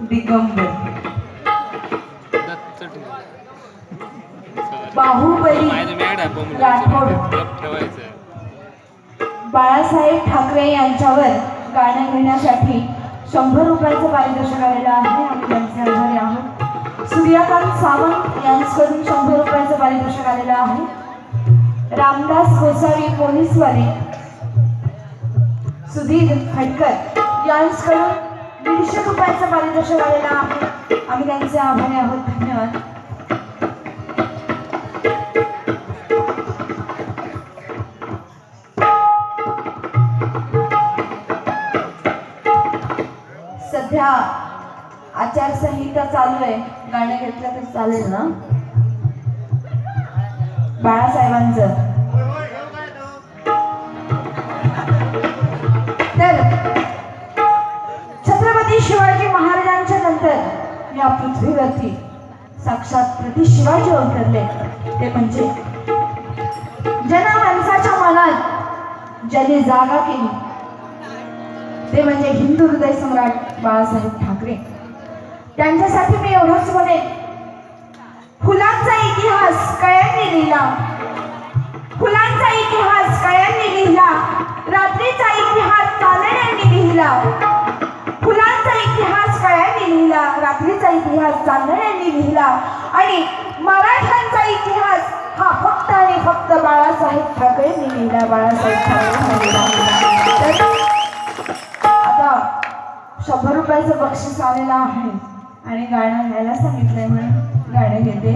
दिगंबर. बाहुबली राठोड. बाळासाहेब ठाकरे यांच्यावर गाणं घेण्यासाठी शंभर रुपयाचं पारितोषिक आलेलं आहे. त्यांचे आभारी आहोत. सूर्यकांत सावंत यांच्याकडून शंभर रुपयाचं पारितोषिक आलेलं आहे. रामदास गोसावी पोलीसवाले. सुधीर खटकर यांच्याकडून दीडशे रुपयाचं पारितोषिक आलेलं आहे. आम्ही त्यांचे आभारी आहोत. धन्यवाद. सध्या आचारसंहिता चालू आहे. गाणं घेतलं तर चालेल ना? बाळासाहेबांचं. नंतर या साक्षात प्रति शिवाजी अवतरले ते म्हणजे ज्यांना माणसाच्या मनात ज्यांनी जागा केली ते म्हणजे हिंदू हृदय सम्राट बाळासाहेब ठाकरे. त्यांच्यासाठी मी एवढंच म्हणेन फुलांचा इतिहास कळ्यांनी लिहिला. फुलांचा इतिहास कळ्यांनी लिहिला. रात्रीचा इतिहास चालण्यांनी लिहिला. लिहिला रात्रीचा इतिहास चांदण्यांनी लिहिला. आणि मराठ्यांचा इतिहास हा फक्त आणि फक्त बाळासाहेब ठाकरेंनी लिहिला. बाळासाहेब ठाकरे आता शंभर रुपयाचं बक्षीस आलेलं आहे. आणि गाणं घ्यायला सांगितलंय म्हणून गाणं घेते.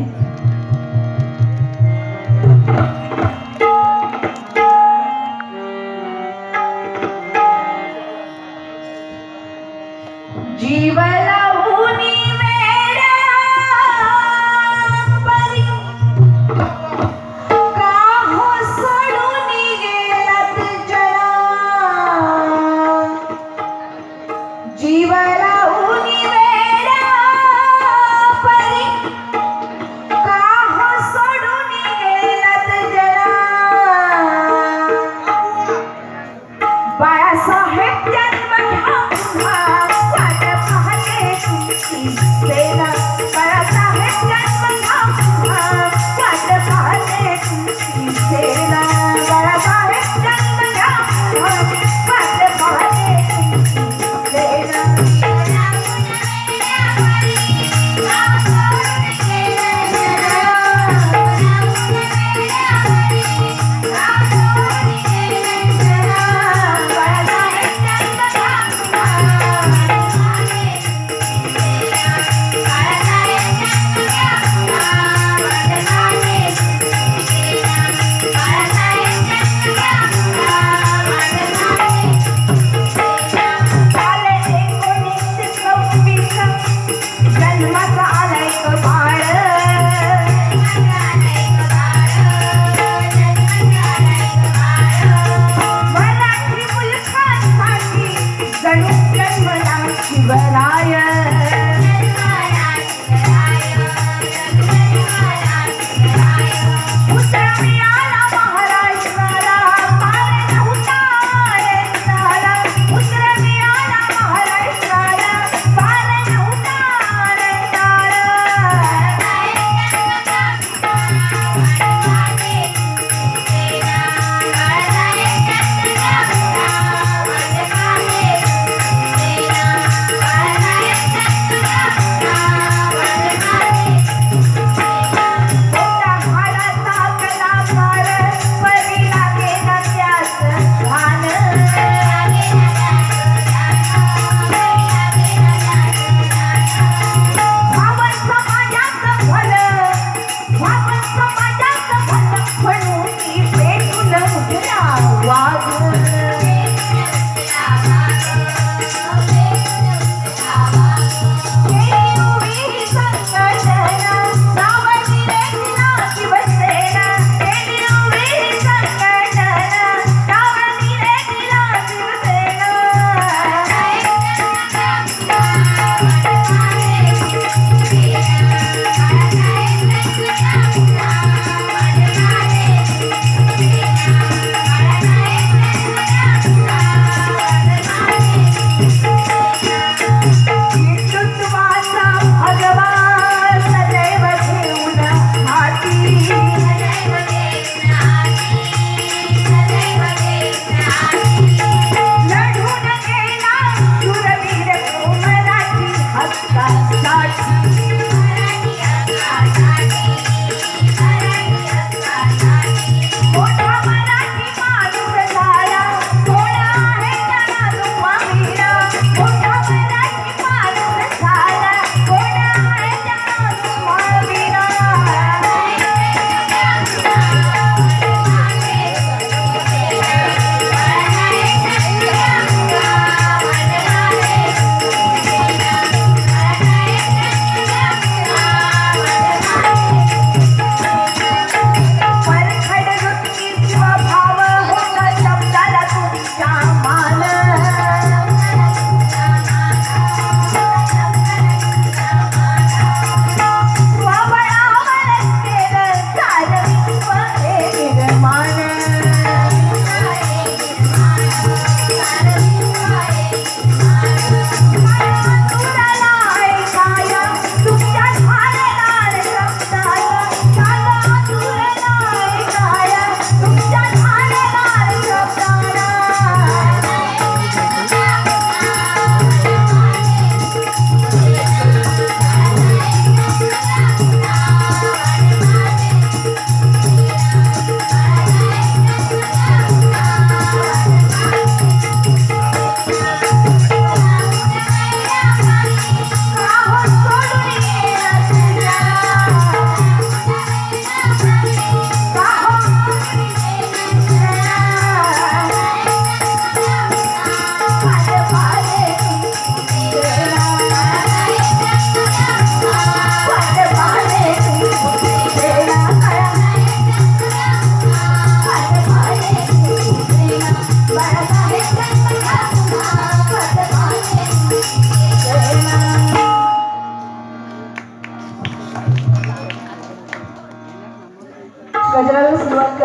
गणेश जन्मला शिवराय।